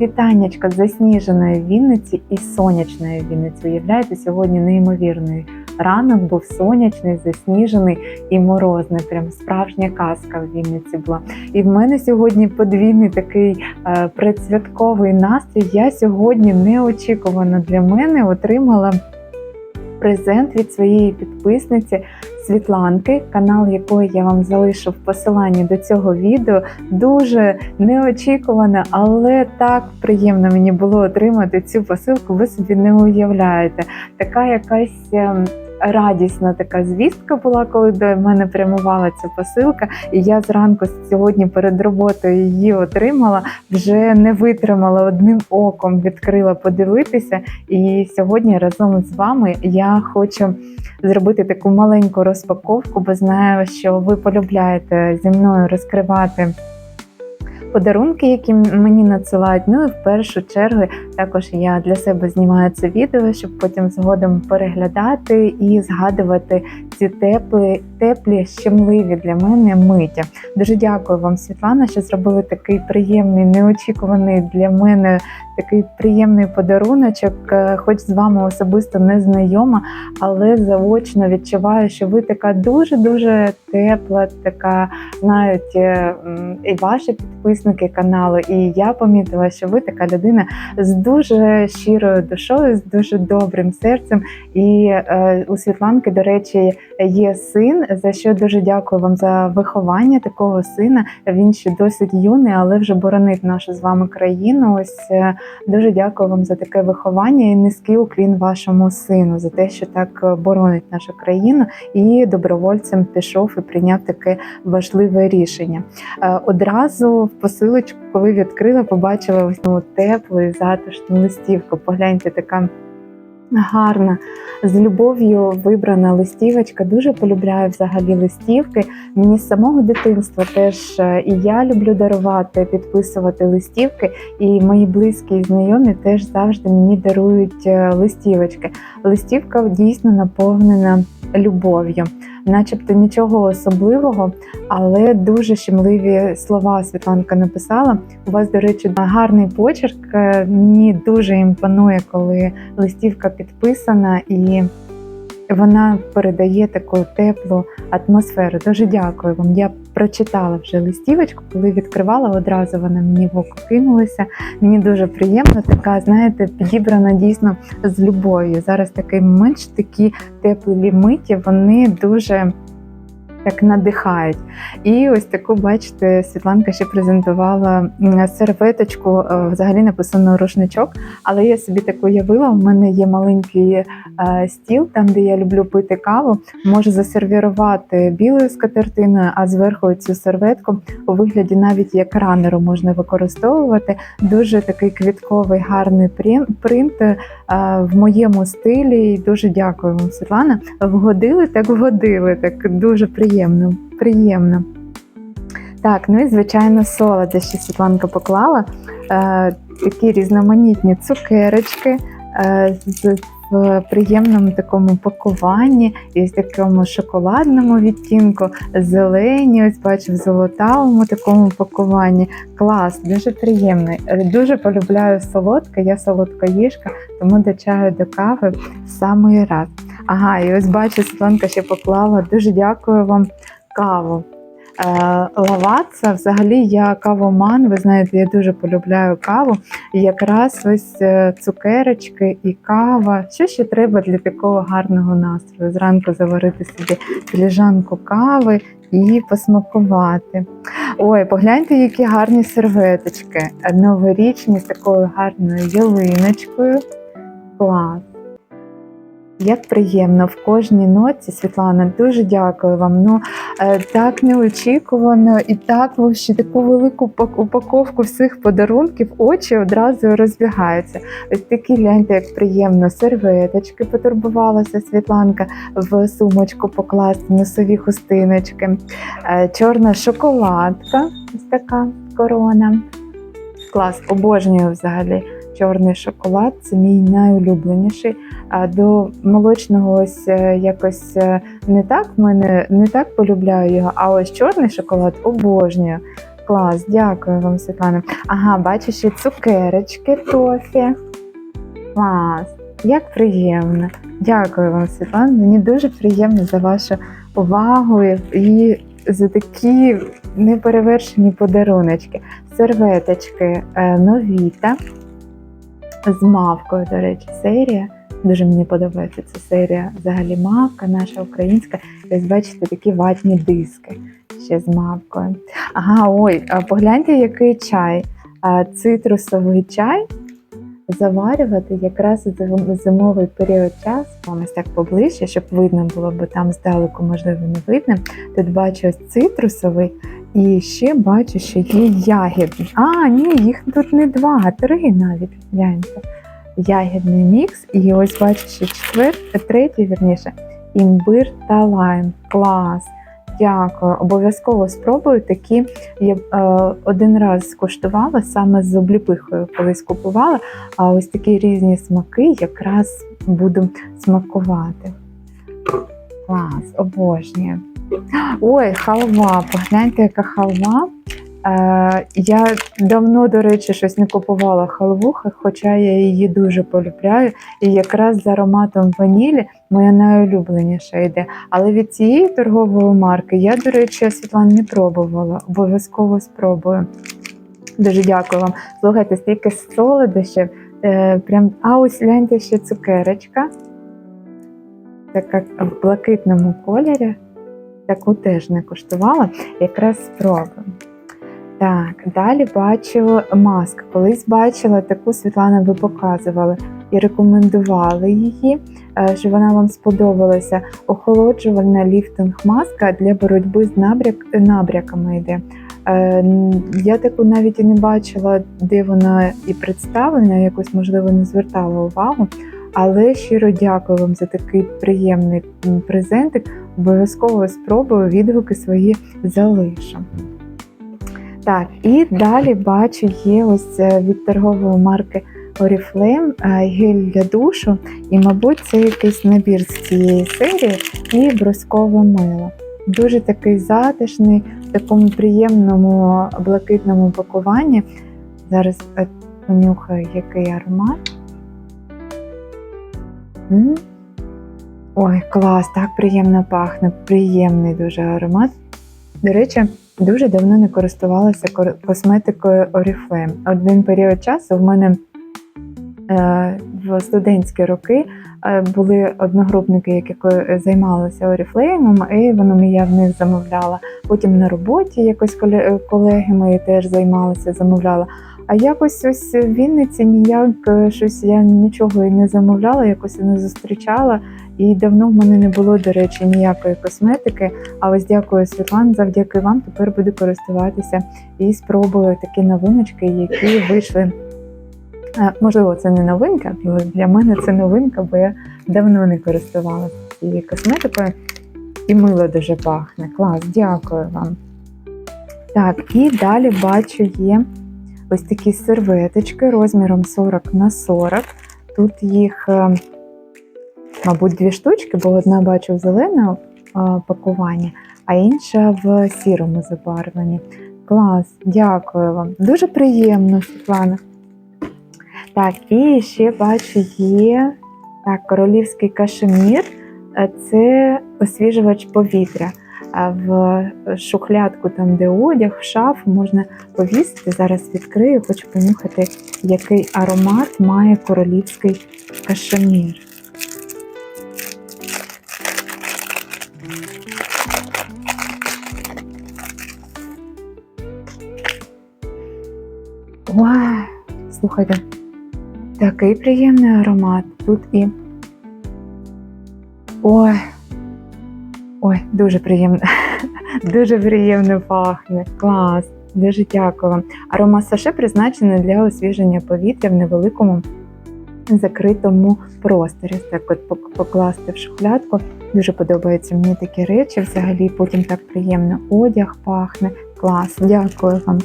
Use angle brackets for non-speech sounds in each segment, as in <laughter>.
Вітаннячка засніженої Вінниці і сонячної Вінниці. Уявляєте, сьогодні неймовірний ранок був сонячний, засніжений і морозний. Прям справжня казка в Вінниці була. І в мене сьогодні подвійний такий е, предсвятковий настрій. Я сьогодні неочікувано для мене отримала презент від своєї підписниці. Світланки, канал якої я вам залишу в посиланні до цього відео, дуже неочікувано, але так приємно мені було отримати цю посилку. Ви собі не уявляєте. Така якась ем, радісна така звістка була, коли до мене прямувала ця посилка, і я зранку сьогодні перед роботою її отримала, вже не витримала одним оком, відкрила подивитися. І сьогодні разом з вами я хочу зробити таку маленьку розпаковку, бо знаю, що ви полюбляєте зі мною розкривати. Подарунки, які мені надсилають, ну і в першу чергу також я для себе знімаю це відео, щоб потім згодом переглядати і згадувати ці теплі, теплі, щемливі для мене миття. Дуже дякую вам, Світлана, що зробили такий приємний, неочікуваний для мене такий приємний подаруночок. Е, Хоч з вами особисто не знайома, але заочно відчуваю, що ви така дуже дуже тепла, така знають е, і ваші підписники каналу. І я помітила, що ви така людина з дуже щирою душою, з дуже добрим серцем. І е, у Світланки, до речі, є син, за що дуже дякую вам за виховання такого сина. Він ще досить юний, але вже боронить нашу з вами країну. Ось е, дуже дякую вам за таке виховання і низький уклін вашому сину за те, що так е, боронить нашу країну і добровольцем пішов і прийняв таке важливе рішення. Е, Одразу в посилочку, коли відкрила, побачила ось ну, теплу і затишну листівку. Погляньте, така гарна, з любов'ю вибрана листівочка. Дуже полюбляю взагалі листівки. Мені з самого дитинства теж е, і я люблю дарувати, підписувати листівки, і мої близькі і знайомі теж завжди мені дарують е, листівочки. Листівка дійсно наповнена любов'ю, начебто нічого особливого, але дуже щемливі слова Світланка написала. У вас, до речі, гарний почерк. Е, Мені дуже імпонує, коли листівка підписана і вона передає таку теплу атмосферу. Дуже дякую вам. Я прочитала вже листівочку, коли відкривала, одразу вона мені в око кинулася. Мені дуже приємно, така, знаєте, підібрана дійсно з любов'ю. Зараз такий що такі теплі миті, вони дуже так надихають. І ось таку, бачите, Світланка ще презентувала серветочку, е, взагалі написано рушничок, але я собі таку уявила, у мене є маленький е, стіл, там, де я люблю пити каву, можу засервірувати білою скатертиною, а зверху цю серветку у вигляді навіть як ранеру можна використовувати. Дуже такий квітковий, гарний принт в моєму стилі. І дуже дякую вам, Світлана. Вгодили, так вгодили. Так дуже приємно. Приємно. Так, ну і звичайно, солодощі Світланка поклала. Е, такі різноманітні цукерочки е, з в приємному такому пакуванні і в такому шоколадному відтінку, зелені, ось бачу, в золотавому такому пакуванні. Клас, дуже приємний. Е, Дуже полюбляю солодке, я солодкоїжка, тому до чаю, до кави в самий раз. Ага, і ось бачу, Світланка ще поклала. Дуже дякую вам каву. Е, Лаваца, взагалі я кавоман, ви знаєте, я дуже полюбляю каву. І якраз ось е, цукерочки і кава. Що ще треба для такого гарного настрою? Зранку заварити собі філіжанку кави і посмакувати. Ой, погляньте, які гарні серветочки. Новорічні з такою гарною ялиночкою. Клас. Як приємно в кожній ноці, Світлана, дуже дякую вам. Ну е, так неочікувано і так ще таку велику упаковку всіх подарунків, очі одразу розбігаються. Ось такі гляньте, як приємно. Серветочки потурбувалася Світланка в сумочку покласти, носові хустиночки, Е, чорна шоколадка, ось така корона. Клас, обожнюю взагалі. Чорний шоколад це мій найулюбленіший. А до молочного ось е, якось е, не так мене не так полюбляю його, а ось чорний шоколад обожнюю. Клас, дякую вам, Світлана. Ага, бачу ще цукерочки, тофі. Клас, як приємно. Дякую вам, Світлана. Мені дуже приємно за вашу увагу і за такі неперевершені подаруночки. Серветочки е, новіта з мавкою, до речі, серія. Дуже мені подобається ця серія. Взагалі мавка, наша українська. Ось бачите, такі ватні диски ще з мавкою. Ага, ой, погляньте, який чай. Цитрусовий чай заварювати якраз у зимовий період часу. Вам ось так поближче, щоб видно було, бо там здалеку, можливо, не видно. Тут бачу ось цитрусовий, і ще бачу, що є ягідний. А, ні, їх тут не два, а три навіть. Гляньте. Ягідний мікс, і ось бачу, що четвертий, третій, вірніше, імбир та лайм. Клас! Дякую. Обов'язково спробую такі. Я е, один раз скуштувала саме з обліпихою, колись купувала. А ось такі різні смаки якраз буду смакувати. Клас, обожнюю. Ой, халва. Погляньте, яка халва. Е, я давно, до речі, щось не купувала халву, хоча я її дуже полюбляю. І якраз з ароматом ванілі моя найулюбленіша йде. Але від цієї торгової марки я, до речі, Світлана не пробувала. Обов'язково спробую. Дуже дякую вам. Слухайте, стільки солодощів. Е, прям, а ось гляньте ще цукерочка. Така в блакитному кольорі. Таку теж не коштувала. Якраз спробую. Так, далі бачу маску. Колись бачила таку Світлана, ви показували і рекомендували її, е, що вона вам сподобалася. Охолоджувальна ліфтинг маска для боротьби з набряк, набряками йде. Е, Я таку навіть і не бачила, де вона і представлена, якось можливо не звертала увагу. Але щиро дякую вам за такий приємний презентик. Обов'язково спробую відгуки свої залишу. Так, і далі бачу, є ось від торгової марки Oriflame е, гель для душу. І, мабуть, це якийсь набір з цієї серії і брускове мило. Дуже такий затишний, в такому приємному блакитному пакуванні. Зараз е, понюхаю, який аромат. Ой, клас, так приємно пахне, приємний дуже аромат. До речі, дуже давно не користувалася кор- косметикою Oriflame. Один період часу в мене е, в студентські роки е, були одногрупники, які займалися Oriflame, і воно я в них замовляла. Потім на роботі якось коле- колеги мої теж займалися, замовляла. А якось ось в Вінниці ніяк е, щось я нічого і не замовляла, якось і не зустрічала. І давно в мене не було, до речі, ніякої косметики. А ось дякую, Світлан, завдяки вам тепер буду користуватися і спробую такі новиночки, які вийшли. Можливо, це не новинка, але для мене це новинка, бо я давно не користувалася цією косметикою. І мило дуже пахне. Клас, дякую вам. Так, і далі бачу є ось такі серветочки розміром 40 на 40. Тут їх, е, мабуть, дві штучки, бо одна бачу в зеленому пакуванні, а інша в сірому забарвленні. Клас, дякую вам. Дуже приємно, Світлана. Так, і ще бачу є так, королівський кашемір. Е, Це освіжувач повітря. В шухлядку, там, де одяг, в шафу можна повісити. Зараз відкрию, хочу понюхати, який аромат має королівський кашемір. Вау! Слухайте, такий приємний аромат. Тут і. Ой. Ой, дуже приємно. <laughs> Дуже приємно пахне. Клас. Дуже дякую вам. Аромат саше призначений для освіження повітря в невеликому закритому просторі. Так от покласти в шухлядку. Дуже подобаються мені такі речі. Взагалі потім так приємно одяг пахне. Клас, дякую вам.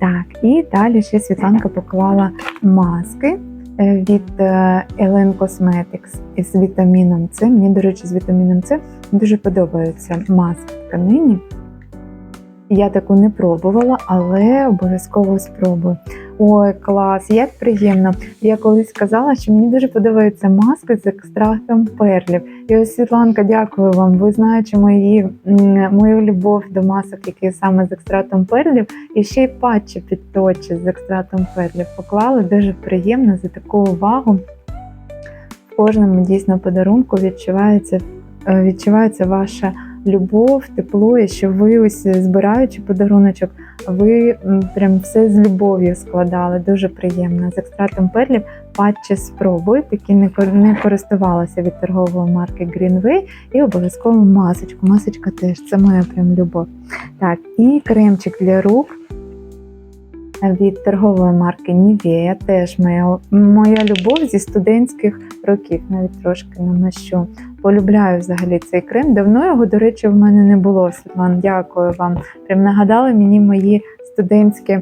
Так, і далі ще Світланка поклала маски е, від е, Elen Cosmetics із вітаміном С. Мені, до речі, з вітаміном С дуже подобаються маски тканині. Я таку не пробувала, але обов'язково спробую. Ой, клас, як приємно. Я колись сказала, що мені дуже подобаються маски з екстрактом перлів. І ось Світланка, дякую вам. Ви знаючи мої, мою любов до масок, які саме з екстрактом перлів, і ще й патчі під точі з екстрактом перлів поклали. Дуже приємно за таку увагу. В кожному дійсно подарунку відчувається, е, відчувається ваша любов, тепло, і що ви ось збираючи подаруночок, ви прям все з любов'ю складали. Дуже приємно. З екстратом перлів патчі спробуй, такі не, користувалася від торгової марки Greenway, і обов'язково масочку. Масочка теж це моя прям любов. Так, і кремчик для рук. Від торгової марки Nivea, теж моя, моя любов зі студентських років, навіть трошки намащу. Полюбляю взагалі цей крем. Давно його, до речі, в мене не було. Світлан, дякую вам. Прям нагадали мені мої студентські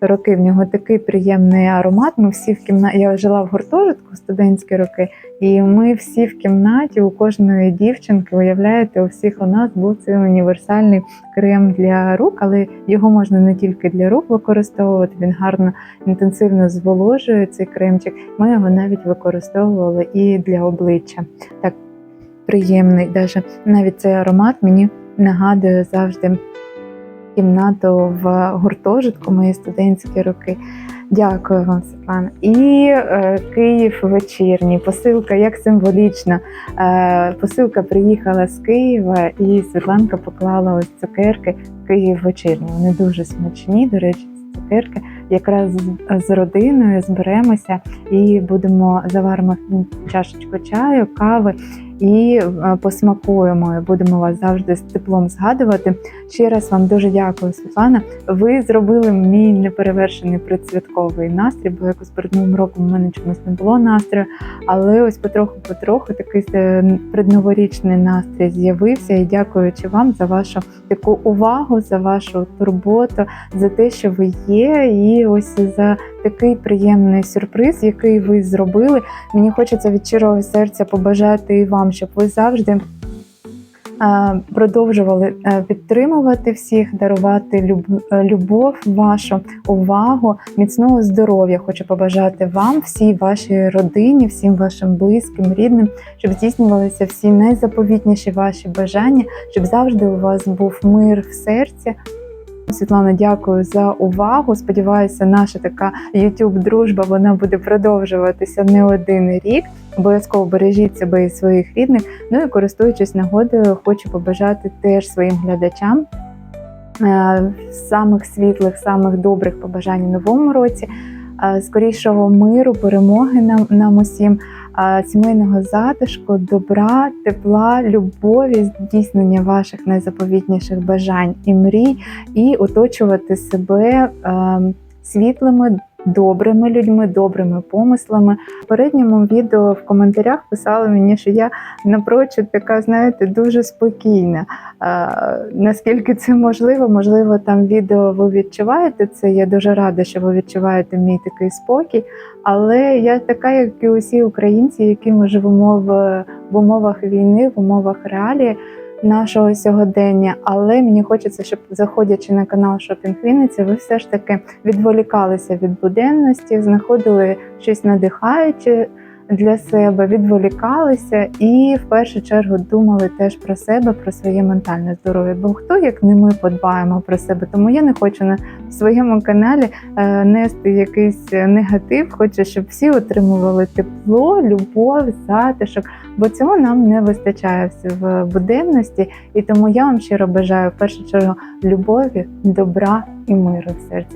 роки. В нього такий приємний аромат. Ми всі в кімнаті. Я жила в гуртожитку студентські роки, і ми всі в кімнаті у кожної дівчинки, уявляєте, у всіх у нас був цей універсальний крем для рук, але його можна не тільки для рук використовувати. Він гарно інтенсивно зволожує цей кремчик. Ми його навіть використовували і для обличчя. Так приємний, навіть цей аромат мені нагадує завжди кімнату в гуртожитку мої студентські роки. Дякую вам, Світлана. І е, Київ вечірній. Посилка як символічна. Е, посилка приїхала з Києва, і Світланка поклала ось цукерки Київ вечірній. Вони дуже смачні. До речі, цукерки. Якраз з родиною зберемося і будемо заваримо чашечку чаю, кави і е, посмакуємо. Будемо вас завжди з теплом згадувати. Ще раз вам дуже дякую, Світлана. Ви зробили мій неперевершений предсвятковий настрій, бо якось перед новим роком у мене чомусь не було настрою. Але ось потроху-потроху такий е, предноворічний настрій з'явився. І дякуючи вам за вашу таку увагу, за вашу турботу, за те, що ви є, і ось за такий приємний сюрприз, який ви зробили. Мені хочеться від щирого серця побажати і вам, щоб ви завжди. е, Продовжували е, підтримувати всіх, дарувати е, любов, вашу увагу, міцного здоров'я. Хочу побажати вам, всій вашій родині, всім вашим близьким, рідним, щоб здійснювалися всі найзаповітніші ваші бажання, щоб завжди у вас був мир в серці, Світлана, дякую за увагу. Сподіваюся, наша така youtube дружба вона буде продовжуватися не один рік. Обов'язково бережіть себе і своїх рідних. Ну і користуючись нагодою, хочу побажати теж своїм глядачам е, самих світлих, самих добрих побажань у новому році. е, Скорішого миру, перемоги нам, нам усім, сімейного затишку, добра, тепла, любові, здійснення ваших найзаповітніших бажань і мрій, і оточувати себе е, світлими, добрими людьми, добрими помислами. В передньому відео в коментарях писали мені, що я напрочуд така, знаєте, дуже спокійна. Е, наскільки це можливо, можливо, там відео ви відчуваєте це. Я дуже рада, що ви відчуваєте мій такий спокій. Але я така, як і усі українці, які ми живемо в, в умовах війни, в умовах реалії нашого сьогодення. Але мені хочеться, щоб заходячи на канал Шопінг Вінниці, ви все ж таки відволікалися від буденності, знаходили щось надихаюче для себе, відволікалися і в першу чергу думали теж про себе, про своє ментальне здоров'я. Бо хто як не ми подбаємо про себе? Тому я не хочу на своєму каналі е, нести якийсь негатив. Хочу, щоб всі отримували тепло, любов, затишок, бо цього нам не вистачає в буденності. І тому я вам щиро бажаю в першу чергу любові, добра і миру в серці.